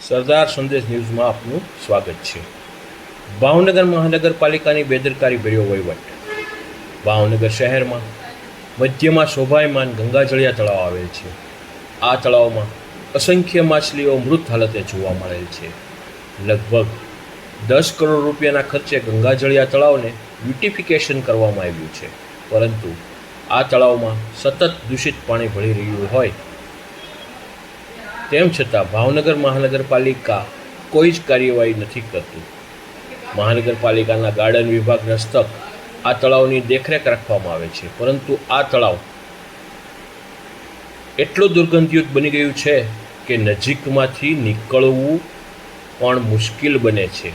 સરદાર સંદેશ ન્યૂઝમાં આપનું સ્વાગત છે. ભાવનગર મહાનગરપાલિકાની બેદરકારી ભર્યો વહીવટ. ભાવનગર શહેરમાં મધ્યમાં શોભાયમાન ગંગાજળિયા તળાવ આવેલ છે. આ તળાવમાં અસંખ્ય માછલીઓ મૃત હાલતે જોવા મળેલ છે. લગભગ દસ કરોડ રૂપિયાના ખર્ચે ગંગાજળિયા તળાવને બ્યુટિફિકેશન કરવામાં આવ્યું છે. પરંતુ આ તળાવમાં સતત દૂષિત પાણી ભળી રહ્યું હોય તેમ છતાં ભાવનગર મહાનગરપાલિકા કોઈ જ કાર્યવાહી નથી કરતું. મહાનગરપાલિકાના ગાર્ડન વિભાગ હસ્તક આ તળાવની દેખરેખ રાખવામાં આવે છે, પરંતુ આ તળાવ એટલું દુર્ગંધયુક્ત બની ગયું છે કે નજીકમાંથી નીકળવું પણ મુશ્કેલ બને છે.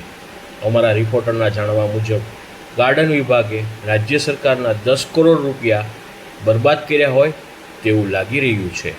અમારા રિપોર્ટરના જાણવા મુજબ, ગાર્ડન વિભાગે રાજ્ય સરકારના દસ કરોડ રૂપિયા બરબાદ કર્યા હોય તેવું લાગી રહ્યું છે.